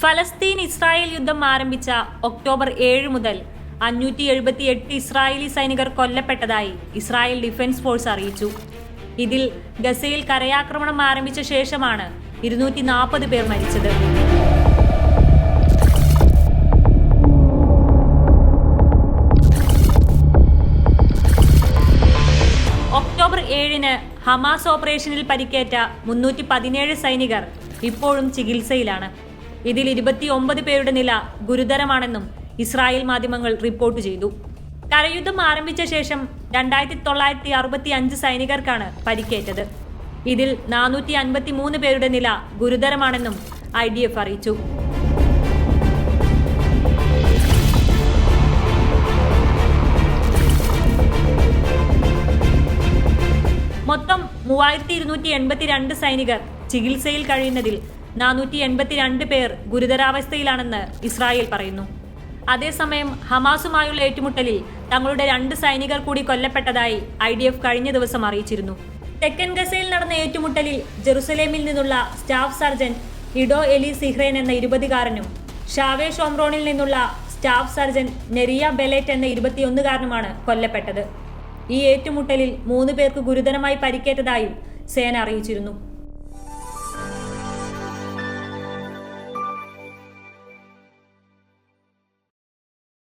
ഫലസ്തീൻ ഇസ്രായേൽ യുദ്ധം ആരംഭിച്ച ഒക്ടോബർ ഏഴ് മുതൽ അഞ്ഞൂറ്റി എഴുപത്തി എട്ട് ഇസ്രായേലി സൈനികർ കൊല്ലപ്പെട്ടതായി ഇസ്രായേൽ ഡിഫൻസ് ഫോഴ്സ് അറിയിച്ചു. ഇതിൽ ഗസയിൽ കരയാക്രമണം ആരംഭിച്ച ശേഷമാണ് ഇരുന്നൂറ്റി നാൽപ്പത് പേർ മരിച്ചത്. ഒക്ടോബർ ഏഴിന് ഹമാസ് ഓപ്പറേഷനിൽ പരിക്കേറ്റ മുന്നൂറ്റി പതിനേഴ് സൈനികർ ഇപ്പോഴും ചികിത്സയിലാണ്. ഇതിൽ ഇരുപത്തിയൊമ്പത് പേരുടെ നില ഗുരുതരമാണെന്നും ഇസ്രായേൽ മാധ്യമങ്ങൾ റിപ്പോർട്ട് ചെയ്തു. കരയുദ്ധം ആരംഭിച്ച ശേഷം രണ്ടായിരത്തി തൊള്ളായിരത്തി അറുപത്തി അഞ്ച് സൈനികർക്കാണ് പരിക്കേറ്റത്. ഇതിൽ നാനൂറ്റി അൻപത്തി മൂന്ന് പേരുടെ നില ഗുരുതരമാണെന്നും ഐ ഡി എഫ് അറിയിച്ചു. മൊത്തം മൂവായിരത്തി ഇരുന്നൂറ്റി എൺപത്തിരണ്ട് സൈനികർ ചികിത്സയിൽ കഴിയുന്നതിൽ നാനൂറ്റി എൺപത്തിരണ്ട് പേർ ഗുരുതരാവസ്ഥയിലാണെന്ന് ഇസ്രായേൽ പറയുന്നു. അതേസമയം ഹമാസുമായുള്ള ഏറ്റുമുട്ടലിൽ തങ്ങളുടെ രണ്ട് സൈനികർ കൂടി കൊല്ലപ്പെട്ടതായി ഐ ഡി എഫ് കഴിഞ്ഞ ദിവസം അറിയിച്ചിരുന്നു. തെക്കൻ ഗസയിൽ നടന്ന ഏറ്റുമുട്ടലിൽ ജെറുസലേമിൽ നിന്നുള്ള സ്റ്റാഫ് സർജന്റ് ഇഡോ എലി സിഹ്റേൻ എന്ന ഇരുപതുകാരനും ഷാവേ ഷോംറോണിൽ നിന്നുള്ള സ്റ്റാഫ് സർജന്റ് നെറിയ ബെലേറ്റ് എന്ന ഇരുപത്തിയൊന്നുകാരനുമാണ് കൊല്ലപ്പെട്ടത്. ഈ ഏറ്റുമുട്ടലിൽ മൂന്ന് പേർക്ക് ഗുരുതരമായി പരിക്കേറ്റതായും സേന അറിയിച്ചിരുന്നു.